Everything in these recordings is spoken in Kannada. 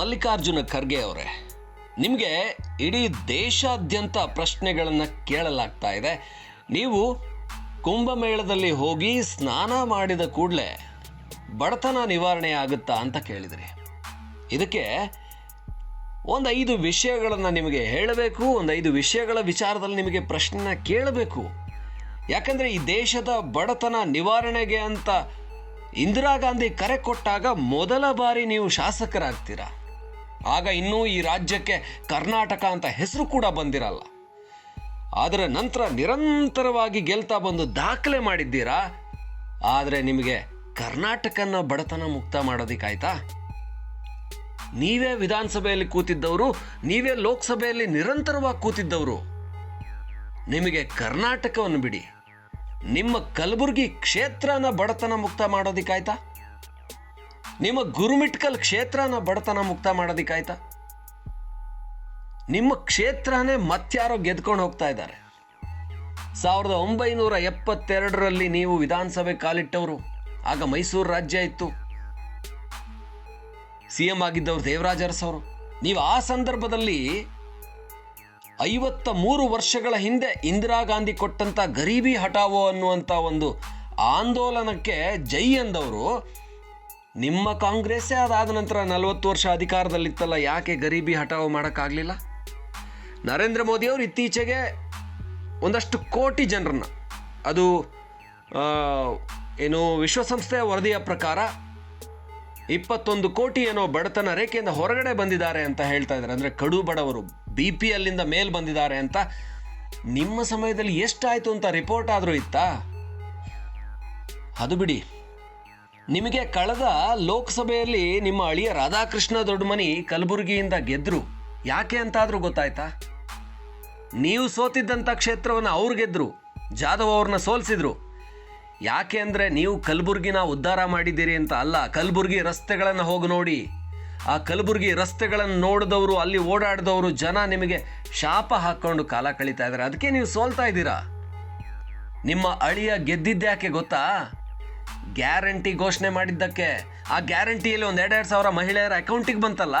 ಮಲ್ಲಿಕಾರ್ಜುನ ಖರ್ಗೆ ಅವರೇ, ನಿಮಗೆ ಇಡೀ ದೇಶಾದ್ಯಂತ ಪ್ರಶ್ನೆಗಳನ್ನು ಕೇಳಲಾಗ್ತಾ ಇದೆ. ನೀವು ಕುಂಭಮೇಳದಲ್ಲಿ ಹೋಗಿ ಸ್ನಾನ ಮಾಡಿದ ಕೂಡಲೇ ಬಡತನ ನಿವಾರಣೆ ಆಗುತ್ತಾ ಅಂತ ಕೇಳಿದ್ರಿ. ಇದಕ್ಕೆ ಒಂದು ಐದು ವಿಷಯಗಳನ್ನು ನಿಮಗೆ ಹೇಳಬೇಕು ಒಂದು ಐದು ವಿಷಯಗಳ ವಿಚಾರದಲ್ಲಿ ನಿಮಗೆ ಪ್ರಶ್ನೆನ ಕೇಳಬೇಕು. ಯಾಕಂದರೆ ಈ ದೇಶದ ಬಡತನ ನಿವಾರಣೆಗೆ ಅಂತ ಇಂದಿರಾ ಗಾಂಧಿ ಕರೆ ಕೊಟ್ಟಾಗ ಮೊದಲ ಬಾರಿ ನೀವು ಶಾಸಕರಾಗ್ತೀರಾ? ಆಗ ಇನ್ನೂ ಈ ರಾಜ್ಯಕ್ಕೆ ಕರ್ನಾಟಕ ಅಂತ ಹೆಸರು ಕೂಡ ಬಂದಿರಲ್ಲ. ಆದರೆ ನಂತರ ನಿರಂತರವಾಗಿ ಗೆಲ್ತಾ ಬಂದು ದಾಖಲೆ ಮಾಡಿದ್ದೀರಾ? ಆದರೆ ನಿಮಗೆ ಕರ್ನಾಟಕನ ಬಡತನ ಮುಕ್ತ ಮಾಡೋದಿಕ್ಕಾಯ್ತಾ? ನೀವೇ ವಿಧಾನಸಭೆಯಲ್ಲಿ ಕೂತಿದ್ದವರು, ನೀವೇ ಲೋಕಸಭೆಯಲ್ಲಿ ನಿರಂತರವಾಗಿ ಕೂತಿದ್ದವರು. ನಿಮಗೆ ಕರ್ನಾಟಕವನ್ನು ಬಿಡಿ. ನಿಮ್ಮ ಕಲಬುರಗಿ ಕ್ಷೇತ್ರನ ಬಡತನ ಮುಕ್ತ ಮಾಡೋದಕ್ಕಾಯ್ತಾ? ನಿಮ್ಮ ಗುರುಮಿಟ್ಕಲ್ ಕ್ಷೇತ್ರನ ಬಡತನ ಮುಕ್ತ ಮಾಡೋದಕ್ಕಾಯ್ತಾ ನಿಮ್ಮ ಕ್ಷೇತ್ರನೇ ಮತ್ಯಾರೋ ಗೆದ್ಕೊಂಡು ಹೋಗ್ತಾ ಇದ್ದಾರೆ. ಸಾವಿರದ ಒಂಬೈನೂರ ಎಪ್ಪತ್ತೆರಡರಲ್ಲಿ ನೀವು ವಿಧಾನಸಭೆ ಕಾಲಿಟ್ಟವರು, ಆಗ ಮೈಸೂರು ರಾಜ್ಯ ಇತ್ತು. ಸಿ ಎಂ ಆಗಿದ್ದವರು ದೇವರಾಜ ಅರಸವರು ನೀವು ಆ ಸಂದರ್ಭದಲ್ಲಿ ಐವತ್ತ ಮೂರು ವರ್ಷಗಳ ಹಿಂದೆ ಇಂದಿರಾ ಗಾಂಧಿ ಕೊಟ್ಟಂತ ಗರೀಬಿ ಹಟಾವೋ ಅನ್ನುವಂಥ ಒಂದು ಆಂದೋಲನಕ್ಕೆ ಜೈ ಎಂದವರು ನಿಮ್ಮ ಕಾಂಗ್ರೆಸ್ಸೇ ಅದಾದ ನಂತರ ನಲವತ್ತು ವರ್ಷ ಅಧಿಕಾರದಲ್ಲಿತ್ತಲ್ಲ, ಯಾಕೆ ಗರೀಬಿ ಹಠಾವು ಮಾಡೋಕ್ಕಾಗಲಿಲ್ಲ? ನರೇಂದ್ರ ಮೋದಿಯವರು ಇತ್ತೀಚೆಗೆ ಒಂದಷ್ಟು ಕೋಟಿ ಜನರನ್ನ, ಅದು ಏನು ವಿಶ್ವಸಂಸ್ಥೆಯ ವರದಿಯ ಪ್ರಕಾರ ಇಪ್ಪತ್ತೊಂದು ಕೋಟಿ ಏನೋ ಬಡತನ ರೇಖೆಯಿಂದ ಹೊರಗಡೆ ಬಂದಿದ್ದಾರೆ ಅಂತ ಹೇಳ್ತಾ ಇದ್ದಾರೆ. ಅಂದರೆ ಕಡು ಬಡವರು, ಬಿ ಪಿ ಅಲ್ಲಿಂದ ಮೇಲ್ ಬಂದಿದ್ದಾರೆ ಅಂತ ನಿಮ್ಮ ಸಮಯದಲ್ಲಿ ಎಷ್ಟಾಯಿತು ಅಂತ ರಿಪೋರ್ಟ್ ಆದರೂ ಇತ್ತಾ? ಅದು ಬಿಡಿ. ನಿಮಗೆ ಕಳೆದ ಲೋಕಸಭೆಯಲ್ಲಿ ನಿಮ್ಮ ಅಳಿಯ ರಾಧಾಕೃಷ್ಣ ದೊಡ್ಡಮನಿ ಕಲಬುರಗಿಯಿಂದ ಗೆದ್ರು. ಯಾಕೆ ಅಂತಾದರೂ ಗೊತ್ತಾಯ್ತಾ? ನೀವು ಸೋತಿದ್ದಂಥ ಕ್ಷೇತ್ರವನ್ನು ಅವ್ರು ಗೆದ್ರು, ಜಾಧವ್ ಅವ್ರನ್ನ ಸೋಲಿಸಿದ್ರು. ಯಾಕೆ ಅಂದರೆ ನೀವು ಕಲಬುರ್ಗಿನ ಉದ್ಧಾರ ಮಾಡಿದ್ದೀರಿ ಅಂತ ಅಲ್ಲ, ಕಲಬುರ್ಗಿ ರಸ್ತೆಗಳನ್ನು ಹೋಗಿ ನೋಡಿ. ಆ ಕಲಬುರ್ಗಿ ರಸ್ತೆಗಳನ್ನು ನೋಡಿದವರು, ಅಲ್ಲಿ ಓಡಾಡಿದವರು ಜನ ನಿಮಗೆ ಶಾಪ ಹಾಕ್ಕೊಂಡು ಕಾಲ ಕಳೀತಾ ಇದ್ದಾರೆ ಅದಕ್ಕೆ ನೀವು ಸೋಲ್ತಾ ಇದ್ದೀರಾ? ನಿಮ್ಮ ಅಳಿಯ ಗೆದ್ದಿದ್ದ್ಯಾಕೆ ಗೊತ್ತಾ? ಗ್ಯಾರಂಟಿ ಘೋಷಣೆ ಮಾಡಿದ್ದಕ್ಕೆ. ಆ ಗ್ಯಾರಂಟಿಯಲ್ಲಿ ಒಂದು ಎರಡೆರಡು ಸಾವಿರ ಮಹಿಳೆಯರ ಅಕೌಂಟಿಗೆ ಬಂತಲ್ಲ,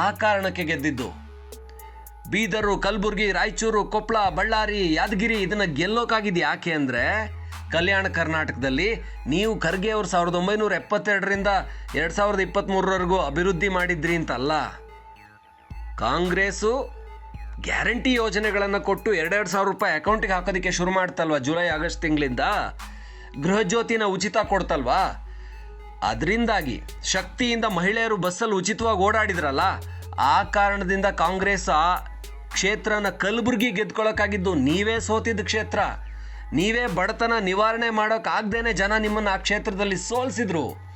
ಆ ಕಾರಣಕ್ಕೆ ಗೆದ್ದಿದ್ದು. ಬೀದರು, ಕಲಬುರ್ಗಿ, ರಾಯಚೂರು ಕೊಪ್ಪಳ ಬಳ್ಳಾರಿ, ಯಾದಗಿರಿ ಇದನ್ನು ಗೆಲ್ಲೋಕಾಗಿದ್ದು ಯಾಕೆ ಅಂದರೆ, ಕಲ್ಯಾಣ ಕರ್ನಾಟಕದಲ್ಲಿ ನೀವು ಖರ್ಗೆ ಅವರು ಸಾವಿರದ ಒಂಬೈನೂರ ಎಪ್ಪತ್ತೆರಡರಿಂದ ಎರಡು ಸಾವಿರದ ಇಪ್ಪತ್ತ್ಮೂರರವರೆಗೂ ಅಭಿವೃದ್ಧಿ ಮಾಡಿದ್ರಿ ಅಂತಲ್ಲ. ಕಾಂಗ್ರೆಸ್ಸು ಗ್ಯಾರಂಟಿ ಯೋಜನೆಗಳನ್ನು ಕೊಟ್ಟು ಎರಡೆರಡು ಸಾವಿರ ರೂಪಾಯಿ ಅಕೌಂಟಿಗೆ ಹಾಕೋದಕ್ಕೆ ಶುರು ಮಾಡ್ತಲ್ವಾ ಜುಲೈ, ಆಗಸ್ಟ್ ತಿಂಗಳಿಂದ? ಗೃಹ ಜ್ಯೋತಿನ ಉಚಿತ ಕೊಡ್ತಲ್ವಾ? ಅದರಿಂದಾಗಿ ಶಕ್ತಿಯಿಂದ ಮಹಿಳೆಯರು ಬಸ್ಸಲ್ಲಿ ಉಚಿತವಾಗಿ ಓಡಾಡಿದ್ರಲ್ಲ, ಆ ಕಾರಣದಿಂದ ಕಾಂಗ್ರೆಸ್ ಆ ಕ್ಷೇತ್ರನ ಕಲಬುರ್ಗಿ ಗೆದ್ಕೊಳ್ಳೋಕ್ಕಾಗಿದ್ದು ನೀವೇ ಸೋತಿದ್ದ ಕ್ಷೇತ್ರ. ನೀವೇ ಬಡತನ ನಿವಾರಣೆ ಮಾಡೋಕ್ಕಾಗ್ದೇ ಜನ ನಿಮ್ಮನ್ನು ಆ ಕ್ಷೇತ್ರದಲ್ಲಿ ಸೋಲಿಸಿದ್ರು.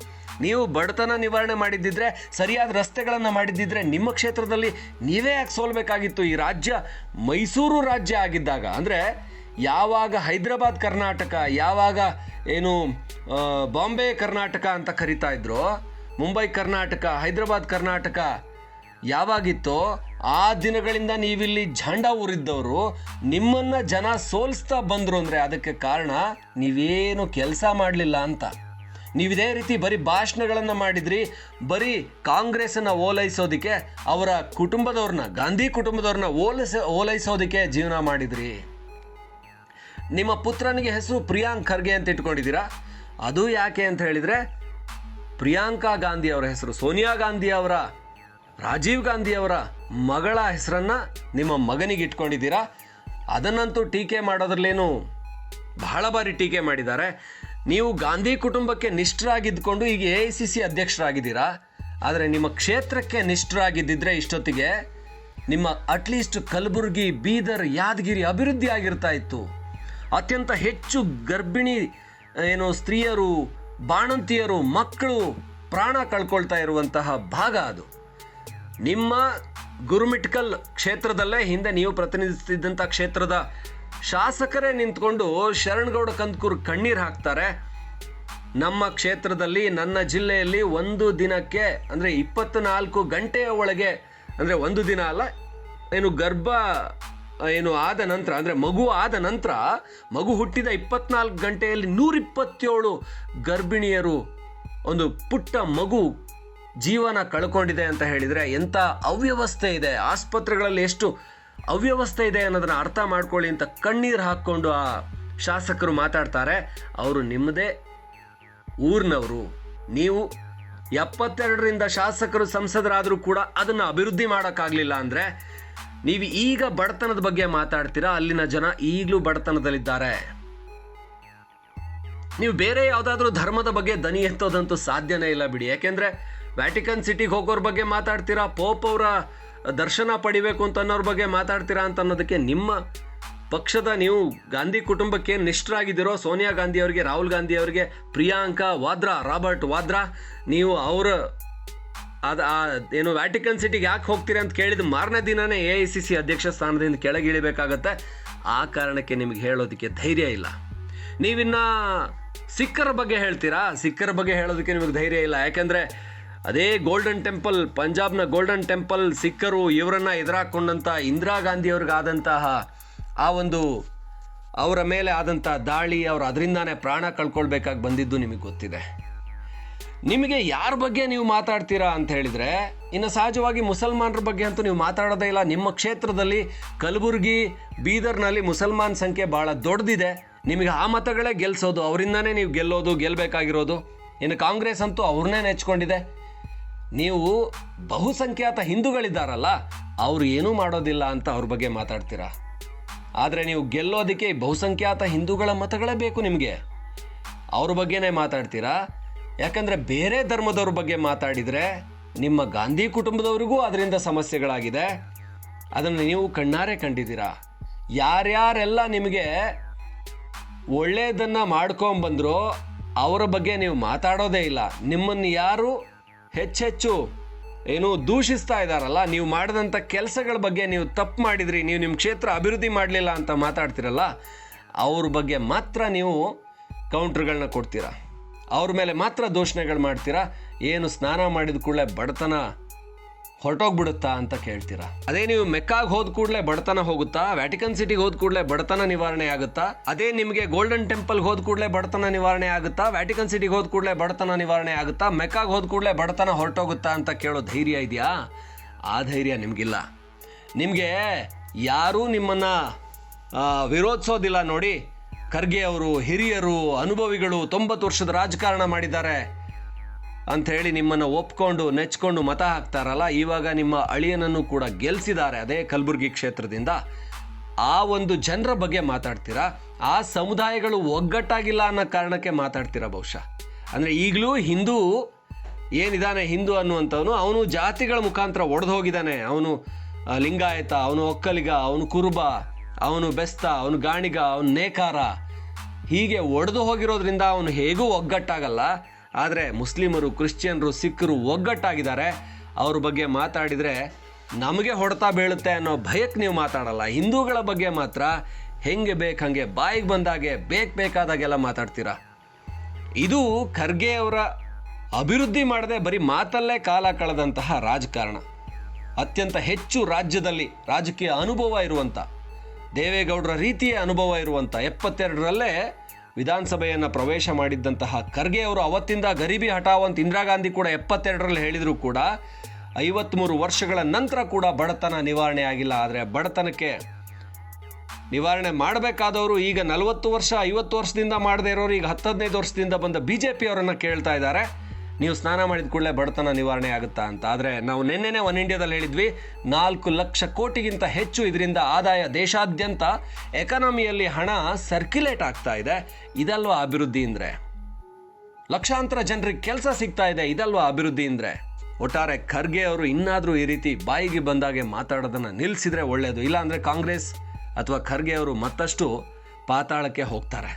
ನೀವು ಬಡತನ ನಿವಾರಣೆ ಮಾಡಿದ್ದಿದ್ರೆ, ಸರಿಯಾದ ರಸ್ತೆಗಳನ್ನು ಮಾಡಿದ್ದಿದ್ರೆ ನಿಮ್ಮ ಕ್ಷೇತ್ರದಲ್ಲಿ ನೀವೇ ಯಾಕೆ ಸೋಲ್ಬೇಕಾಗಿತ್ತು? ಈ ರಾಜ್ಯ ಮೈಸೂರು ರಾಜ್ಯ ಆಗಿದ್ದಾಗ. ಅಂದರೆ ಯಾವಾಗ ಹೈದರಾಬಾದ್ ಕರ್ನಾಟಕ, ಯಾವಾಗ ಏನು ಬಾಂಬೆ ಕರ್ನಾಟಕ ಅಂತ ಕರಿತಾ ಇದ್ರು, ಮುಂಬೈ ಕರ್ನಾಟಕ, ಹೈದರಾಬಾದ್ ಕರ್ನಾಟಕ, ಯಾವಾಗಿತ್ತೋ ಆ ದಿನಗಳಿಂದ ನೀವಿಲ್ಲಿ ಝಂಡ ಊರಿದ್ದವರು, ನಿಮ್ಮನ್ನ ಜನ ಸೋಲಿಸ್ತಾ ಬಂದ್ರು ಅಂದ್ರೆ ಅದಕ್ಕೆ ಕಾರಣ ನೀವೇನು ಕೆಲಸ ಮಾಡಲಿಲ್ಲ ಅಂತ. ನೀವಿದೇ ರೀತಿ ಬರೀ ಭಾಷಣಗಳನ್ನು ಮಾಡಿದ್ರಿ, ಬರೀ ಕಾಂಗ್ರೆಸ್ಸನ್ನು ಓಲೈಸೋದಕ್ಕೆ, ಅವರ ಕುಟುಂಬದವ್ರನ್ನ, ಗಾಂಧಿ ಕುಟುಂಬದವ್ರನ್ನ ಓಲೈಸ, ಓಲೈಸೋದಕ್ಕೆ ಜೀವನ ಮಾಡಿದ್ರಿ. ನಿಮ್ಮ ಪುತ್ರನಿಗೆ ಹೆಸರು ಪ್ರಿಯಾಂಕ್ ಖರ್ಗೆ ಅಂತ ಇಟ್ಕೊಂಡಿದ್ದೀರಾ? ಅದು ಯಾಕೆ ಅಂತ ಹೇಳಿದರೆ, ಪ್ರಿಯಾಂಕಾ ಗಾಂಧಿ ಅವರ ಹೆಸರು ಸೋನಿಯಾ ಗಾಂಧಿ ಅವರ, ರಾಜೀವ್ ಗಾಂಧಿ ಅವರ ಮಗಳ ಹೆಸರನ್ನು ನಿಮ್ಮ ಮಗನಿಗೆ ಇಟ್ಕೊಂಡಿದ್ದೀರಾ? ಅದನ್ನಂತೂ ಟೀಕೆ ಮಾಡೋದ್ರಲ್ಲೇನು ಬಹಳ ಬಾರಿ ಟೀಕೆ ಮಾಡಿದ್ದಾರೆ. ನೀವು ಗಾಂಧಿ ಕುಟುಂಬಕ್ಕೆ ನಿಷ್ಠರಾಗಿದ್ದುಕೊಂಡು ಈಗ ಎ ಐ ಸಿ ಸಿ ಅಧ್ಯಕ್ಷರಾಗಿದ್ದೀರಾ? ಆದರೆ ನಿಮ್ಮ ಕ್ಷೇತ್ರಕ್ಕೆ ನಿಷ್ಠರಾಗಿದ್ದಿದ್ರೆ ಇಷ್ಟೊತ್ತಿಗೆ ನಿಮ್ಮ ಅಟ್ಲೀಸ್ಟ್ ಕಲಬುರಗಿ, ಬೀದರ್, ಯಾದಗಿರಿ ಅಭಿವೃದ್ಧಿ ಆಗಿರ್ತಾ ಇತ್ತು. ಅತ್ಯಂತ ಹೆಚ್ಚು ಗರ್ಭಿಣಿ ಏನು ಸ್ತ್ರೀಯರು, ಬಾಣಂತಿಯರು, ಮಕ್ಕಳು ಪ್ರಾಣ ಕಳ್ಕೊಳ್ತಾ ಇರುವಂತಹ ಭಾಗ ಅದು. ನಿಮ್ಮ ಗುರುಮಿಟ್ಕಲ್ ಕ್ಷೇತ್ರದಲ್ಲೇ ಹಿಂದೆ ನೀವು ಪ್ರತಿನಿಧಿಸ್ತಿದ್ದಂಥ ಕ್ಷೇತ್ರದ ಶಾಸಕರೇ ನಿಂತ್ಕೊಂಡು ಶರಣಗೌಡ ಕಂದ್ಕೂರು ಕಣ್ಣೀರು ಹಾಕ್ತಾರೆ. ನಮ್ಮ ಕ್ಷೇತ್ರದಲ್ಲಿ, ನನ್ನ ಜಿಲ್ಲೆಯಲ್ಲಿ ಒಂದು ದಿನಕ್ಕೆ, ಅಂದರೆ ಇಪ್ಪತ್ನಾಲ್ಕು ಗಂಟೆಯ ಒಳಗೆ, ಅಂದರೆ ಒಂದು ದಿನ ಅಲ್ಲ, ಏನು ಗರ್ಭ ಏನು ಆದ ನಂತರ, ಅಂದರೆ ಮಗು ಆದ ನಂತರ, ಮಗು ಹುಟ್ಟಿದ ಇಪ್ಪತ್ನಾಲ್ಕು ಗಂಟೆಯಲ್ಲಿ ನೂರಿಪ್ಪತ್ತೇಳು ಗರ್ಭಿಣಿಯರು ಒಂದು ಪುಟ್ಟ ಮಗು ಜೀವನ ಕಳ್ಕೊಂಡಿದೆ ಅಂತ ಹೇಳಿದರೆ ಎಂಥ ಅವ್ಯವಸ್ಥೆ ಇದೆ? ಆಸ್ಪತ್ರೆಗಳಲ್ಲಿ ಎಷ್ಟು ಅವ್ಯವಸ್ಥೆ ಇದೆ ಅನ್ನೋದನ್ನು ಅರ್ಥ ಮಾಡ್ಕೊಳ್ಳಿ ಅಂತ ಕಣ್ಣೀರು ಹಾಕ್ಕೊಂಡು ಆ ಶಾಸಕರು ಮಾತಾಡ್ತಾರೆ. ಅವರು ನಿಮ್ಮದೇ ಊರಿನವರು. ನೀವು ಎಪ್ಪತ್ತೆರಡರಿಂದ ಶಾಸಕರು ಸಂಸದರಾದರೂ ಕೂಡ ಅದನ್ನು ಅಭಿವೃದ್ಧಿ ಮಾಡೋಕ್ಕಾಗಲಿಲ್ಲ ಅಂದರೆ ನೀವು ಈಗ ಬಡತನದ ಬಗ್ಗೆ ಮಾತಾಡ್ತೀರಾ? ಅಲ್ಲಿನ ಜನ ಈಗಲೂ ಬಡತನದಲ್ಲಿದ್ದಾರೆ. ನೀವು ಬೇರೆ ಯಾವುದಾದ್ರೂ ಧರ್ಮದ ಬಗ್ಗೆ ದನಿ ಎತ್ತೋದಂತೂ ಸಾಧ್ಯನೇ ಇಲ್ಲ ಬಿಡಿ. ಯಾಕೆಂದ್ರೆ ವ್ಯಾಟಿಕನ್ ಸಿಟಿಗೆ ಹೋಗೋರ ಬಗ್ಗೆ ಮಾತಾಡ್ತೀರಾ? ಪೋಪ್ ಅವರ ದರ್ಶನ ಪಡಿಬೇಕು ಅಂತ ಅನ್ನೋರ ಬಗ್ಗೆ ಮಾತಾಡ್ತೀರಾ ಅಂತ ಅನ್ನೋದಕ್ಕೆ ನಿಮ್ಮ ಪಕ್ಷದ ನೀವು ಗಾಂಧಿ ಕುಟುಂಬಕ್ಕೆ ನಿಷ್ಠರಾಗಿದ್ದೀರೋ? ಸೋನಿಯಾ ಗಾಂಧಿ ಅವರಿಗೆ, ರಾಹುಲ್ ಗಾಂಧಿ ಅವರಿಗೆ ಪ್ರಿಯಾಂಕಾ ವಾದ್ರಾ, ರಾಬರ್ಟ್ ವಾದ್ರಾ, ನೀವು ಅವರ ಅದು ಆ ಏನು ವ್ಯಾಟಿಕನ್ ಸಿಟಿಗೆ ಯಾಕೆ ಹೋಗ್ತೀರಿ ಅಂತ ಕೇಳಿದ ಮಾರನೇ ದಿನನೇ ಎ ಐ ಸಿ ಸಿ ಅಧ್ಯಕ್ಷ ಸ್ಥಾನದಿಂದ ಕೆಳಗಿಳಿಬೇಕಾಗತ್ತೆ ಆ ಕಾರಣಕ್ಕೆ ನಿಮಗೆ ಹೇಳೋದಕ್ಕೆ ಧೈರ್ಯ ಇಲ್ಲ. ನೀವಿನ್ನ ಸಿಖ್ಖರ ಬಗ್ಗೆ ಹೇಳ್ತೀರಾ? ಸಿಖ್ಖರ ಬಗ್ಗೆ ಹೇಳೋದಕ್ಕೆ ನಿಮಗೆ ಧೈರ್ಯ ಇಲ್ಲ. ಯಾಕೆಂದರೆ ಅದೇ ಗೋಲ್ಡನ್ ಟೆಂಪಲ್ ಪಂಜಾಬ್ನ ಗೋಲ್ಡನ್ ಟೆಂಪಲ್ ಸಿಖ್ಖರು ಇವರನ್ನು ಎದುರಾಕೊಂಡಂಥ ಇಂದಿರಾ ಗಾಂಧಿ ಅವ್ರಿಗಾದಂತಹ ಆ ಒಂದು ಅವರ ಮೇಲೆ ಆದಂಥ ದಾಳಿ, ಅವರು ಅದರಿಂದಾನೇ ಪ್ರಾಣ ಕಳ್ಕೊಳ್ಬೇಕಾಗಿ ಬಂದಿದ್ದು ನಿಮಗೆ ಗೊತ್ತಿದೆ. ನಿಮಗೆ ಯಾರ ಬಗ್ಗೆ ನೀವು ಮಾತಾಡ್ತೀರಾ ಅಂತ ಹೇಳಿದ್ರೆ, ಇನ್ನು ಸಹಜವಾಗಿ ಮುಸಲ್ಮಾನರ ಬಗ್ಗೆ ಅಂತೂ ನೀವು ಮಾತಾಡೋದೇ ಇಲ್ಲ. ನಿಮ್ಮ ಕ್ಷೇತ್ರದಲ್ಲಿ ಕಲಬುರಗಿ, ಬೀದರ್ನಲ್ಲಿ ಮುಸಲ್ಮಾನ್ ಸಂಖ್ಯೆ ಭಾಳ ದೊಡ್ಡದಿದೆ ನಿಮಗೆ ಆ ಮತಗಳೇ ಗೆಲ್ಸೋದು, ಅವರಿಂದನೇ ನೀವು ಗೆಲ್ಲೋದು ಗೆಲ್ಲಬೇಕಾಗಿರೋದು ಇನ್ನು ಕಾಂಗ್ರೆಸ್ ಅಂತೂ ಅವ್ರನ್ನೇ ನೆಚ್ಕೊಂಡಿದೆ. ನೀವು ಬಹುಸಂಖ್ಯಾತ ಹಿಂದೂಗಳಿದ್ದಾರಲ್ಲ, ಅವ್ರು ಏನೂ ಮಾಡೋದಿಲ್ಲ ಅಂತ ಅವ್ರ ಬಗ್ಗೆ ಮಾತಾಡ್ತೀರಾ? ಆದರೆ ನೀವು ಗೆಲ್ಲೋದಕ್ಕೆ ಬಹುಸಂಖ್ಯಾತ ಹಿಂದೂಗಳ ಮತಗಳೇ ಬೇಕು ನಿಮಗೆ. ಅವ್ರ ಬಗ್ಗೆನೇ ಮಾತಾಡ್ತೀರಾ? ಯಾಕಂದರೆ ಬೇರೆ ಧರ್ಮದವ್ರ ಬಗ್ಗೆ ಮಾತಾಡಿದರೆ ನಿಮ್ಮ ಗಾಂಧಿ ಕುಟುಂಬದವ್ರಿಗೂ ಅದರಿಂದ ಸಮಸ್ಯೆಗಳಾಗಿದೆ. ಅದನ್ನು ನೀವು ಕಣ್ಣಾರೆ ಕಂಡಿದ್ದೀರಾ? ಯಾರ್ಯಾರೆಲ್ಲ ನಿಮಗೆ ಒಳ್ಳೆಯದನ್ನು ಮಾಡ್ಕೊಂಬಂದ್ರೋ ಅವರ ಬಗ್ಗೆ ನೀವು ಮಾತಾಡೋದೇ ಇಲ್ಲ. ನಿಮ್ಮನ್ನು ಯಾರು ಹೆಚ್ಚೆಚ್ಚು ಏನು ದೂಷಿಸ್ತಾ ಇದ್ದಾರಲ್ಲ ನೀವು ಮಾಡಿದಂಥ ಕೆಲಸಗಳ ಬಗ್ಗೆ ನೀವು ತಪ್ಪು ಮಾಡಿದ್ರಿ, ನೀವು ನಿಮ್ಮ ಕ್ಷೇತ್ರ ಅಭಿವೃದ್ಧಿ ಮಾಡಲಿಲ್ಲ ಅಂತ ಮಾತಾಡ್ತಿರಲ್ಲ, ಅವ್ರ ಬಗ್ಗೆ ಮಾತ್ರ ನೀವು ಕೌಂಟ್ರ್ಗಳನ್ನ ಕೊಡ್ತೀರಾ? ಅವ್ರ ಮೇಲೆ ಮಾತ್ರ ದೋಷಣೆಗಳು ಮಾಡ್ತೀರಾ? ಏನು ಸ್ನಾನ ಮಾಡಿದ ಕೂಡಲೇ ಬಡತನ ಹೊರಟೋಗ್ಬಿಡುತ್ತಾ ಅಂತ ಕೇಳ್ತೀರಾ? ಅದೇ ನೀವು ಮೆಕ್ಕಾಗಿ ಹೋದ ಕೂಡಲೇ ಬಡತನ ಹೋಗುತ್ತಾ? ವ್ಯಾಟಿಕನ್ ಸಿಟಿಗೆ ಹೋದ ಕೂಡಲೇ ಬಡತನ ನಿವಾರಣೆ ಆಗುತ್ತಾ? ಅದೇ ನಿಮಗೆ ಗೋಲ್ಡನ್ ಟೆಂಪಲ್ಗೆ ಹೋದ ಕೂಡಲೇ ಬಡತನ ನಿವಾರಣೆ ಆಗುತ್ತಾ? ವ್ಯಾಟಿಕನ್ ಸಿಟಿಗೆ ಹೋದ ಕೂಡಲೇ ಬಡತನ ನಿವಾರಣೆ ಆಗುತ್ತಾ? ಮೆಕ್ಕಾಗೆ ಹೋದ ಕೂಡಲೇ ಬಡತನ ಹೊರಟೋಗುತ್ತಾ ಅಂತ ಕೇಳೋ ಧೈರ್ಯ ಇದೆಯಾ? ಆ ಧೈರ್ಯ ನಿಮಗಿಲ್ಲ. ನಿಮಗೆ ಯಾರೂ ನಿಮ್ಮನ್ನು ವಿರೋಧಿಸೋದಿಲ್ಲ ನೋಡಿ. ಖರ್ಗೆ ಅವರು ಹಿರಿಯರು, ಅನುಭವಿಗಳು ತೊಂಬತ್ತು ವರ್ಷದ ರಾಜಕಾರಣ ಮಾಡಿದ್ದಾರೆ ಅಂತ ಹೇಳಿ ನಿಮ್ಮನ್ನು ಒಪ್ಕೊಂಡು, ನೆಚ್ಕೊಂಡು ಮತ ಹಾಕ್ತಾರಲ್ಲ, ಇವಾಗ ನಿಮ್ಮ ಅಳಿಯನನ್ನು ಕೂಡ ಗೆಲ್ಸಿದ್ದಾರೆ ಅದೇ ಕಲಬುರಗಿ ಕ್ಷೇತ್ರದಿಂದ. ಆ ಒಂದು ಜನರ ಬಗ್ಗೆ ಮಾತಾಡ್ತೀರಾ? ಆ ಸಮುದಾಯಗಳು ಒಗ್ಗಟ್ಟಾಗಿಲ್ಲ ಅನ್ನೋ ಕಾರಣಕ್ಕೆ ಮಾತಾಡ್ತೀರಾ ಬಹುಶಃ? ಅಂದರೆ ಈಗಲೂ ಹಿಂದೂ ಏನಿದ್ದಾನೆ ಹಿಂದೂ ಅನ್ನುವಂಥವನು, ಅವನು ಜಾತಿಗಳ ಮುಖಾಂತರ ಒಡೆದು ಹೋಗಿದ್ದಾನೆ ಅವನು ಲಿಂಗಾಯತ, ಅವನು ಒಕ್ಕಲಿಗ, ಅವನು ಕುರುಬ ಅವನು ಬೆಸ್ತ, ಅವನು ಗಾಣಿಗ, ಅವನು ನೇಕಾರ. ಹೀಗೆ ಒಡೆದು ಹೋಗಿರೋದ್ರಿಂದ ಅವನು ಹೇಗೂ ಒಗ್ಗಟ್ಟಾಗಲ್ಲ. ಆದರೆ ಮುಸ್ಲಿಮರು, ಕ್ರಿಶ್ಚಿಯನ್ರು ಸಿಖ್ರು ಒಗ್ಗಟ್ಟಾಗಿದ್ದಾರೆ. ಅವ್ರ ಬಗ್ಗೆ ಮಾತಾಡಿದರೆ ನಮಗೆ ಹೊಡೆತಾ ಬೀಳುತ್ತೆ ಅನ್ನೋ ಭಯಕ್ಕೆ ನೀವು ಮಾತಾಡಲ್ಲ. ಹಿಂದೂಗಳ ಬಗ್ಗೆ ಮಾತ್ರ ಹೆಂಗೆ ಬೇಕು, ಹಾಗೆ ಬಾಯಿಗೆ ಬಂದಾಗೆ ಬೇಕು ಬೇಕಾದಾಗೆಲ್ಲ ಮಾತಾಡ್ತೀರಾ? ಇದು ಖರ್ಗೆ ಅವರ ಅಭಿವೃದ್ಧಿ ಮಾಡದೆ ಬರೀ ಮಾತಲ್ಲೇ ಕಾಲ ಕಳೆದಂತಹ ರಾಜಕಾರಣ. ಅತ್ಯಂತ ಹೆಚ್ಚು ರಾಜ್ಯದಲ್ಲಿ ರಾಜಕೀಯ ಅನುಭವ ಇರುವಂಥ ದೇವೇಗೌಡರ ರೀತಿಯ ಅನುಭವ ಇರುವಂಥ ಎಪ್ಪತ್ತೆರಡರಲ್ಲೇ ವಿಧಾನಸಭೆಯನ್ನು ಪ್ರವೇಶ ಮಾಡಿದ್ದಂತಹ ಖರ್ಗೆ ಅವರು ಅವತ್ತಿಂದ ಗರೀಬಿ ಹಠಾವ್ ಅಂತ ಇಂದಿರಾ ಗಾಂಧಿ ಕೂಡ ಎಪ್ಪತ್ತೆರಡರಲ್ಲಿ ಹೇಳಿದರೂ ಕೂಡ ಐವತ್ತ್ಮೂರು ವರ್ಷಗಳ ನಂತರ ಕೂಡ ಬಡತನ ನಿವಾರಣೆ ಆಗಿಲ್ಲ. ಆದರೆ ಬಡತನಕ್ಕೆ ನಿವಾರಣೆ ಮಾಡಬೇಕಾದವರು ಈಗ ನಲವತ್ತು ವರ್ಷ, ಐವತ್ತು ವರ್ಷದಿಂದ ಮಾಡದೇ ಇರೋರು, ಈಗ ಹತ್ತು ಹದಿನೈದು ವರ್ಷದಿಂದ ಬಂದ ಬಿ ಜೆ ಪಿಯವರನ್ನು ಕೇಳ್ತಾ ಇದ್ದಾರೆ. ನೀವು ಸ್ನಾನ ಮಾಡಿದ ಕೂಡಲೇ ಬಡತನ ನಿವಾರಣೆ ಆಗುತ್ತಾ ಅಂತ. ಆದರೆ ನಾವು ನಿನ್ನೆನೇ ಒನ್ ಇಂಡಿಯಾದಲ್ಲಿ ಹೇಳಿದ್ವಿ, ನಾಲ್ಕು ಲಕ್ಷ ಕೋಟಿಗಿಂತ ಹೆಚ್ಚು ಇದರಿಂದ ಆದಾಯ ದೇಶಾದ್ಯಂತ ಎಕಾನಮಿಯಲ್ಲಿ ಹಣ ಸರ್ಕ್ಯುಲೇಟ್ ಆಗ್ತಾ ಇದೆ. ಇದಲ್ವಾ ಅಭಿವೃದ್ಧಿ ಅಂದರೆ? ಲಕ್ಷಾಂತರ ಜನರಿಗೆ ಕೆಲಸ ಸಿಗ್ತಾ ಇದೆ, ಇದಲ್ವಾ ಅಭಿವೃದ್ಧಿ ಅಂದರೆ? ಒಟ್ಟಾರೆ ಖರ್ಗೆ ಅವರು ಇನ್ನಾದರೂ ಈ ರೀತಿ ಬಾಯಿಗೆ ಬಂದಾಗೆ ಮಾತಾಡೋದನ್ನು ನಿಲ್ಲಿಸಿದ್ರೆ ಒಳ್ಳೆಯದು ಇಲ್ಲಾಂದರೆ ಕಾಂಗ್ರೆಸ್ ಅಥವಾ ಖರ್ಗೆ ಅವರು ಮತ್ತಷ್ಟು ಪಾತಾಳಕ್ಕೆ ಹೋಗ್ತಾರೆ.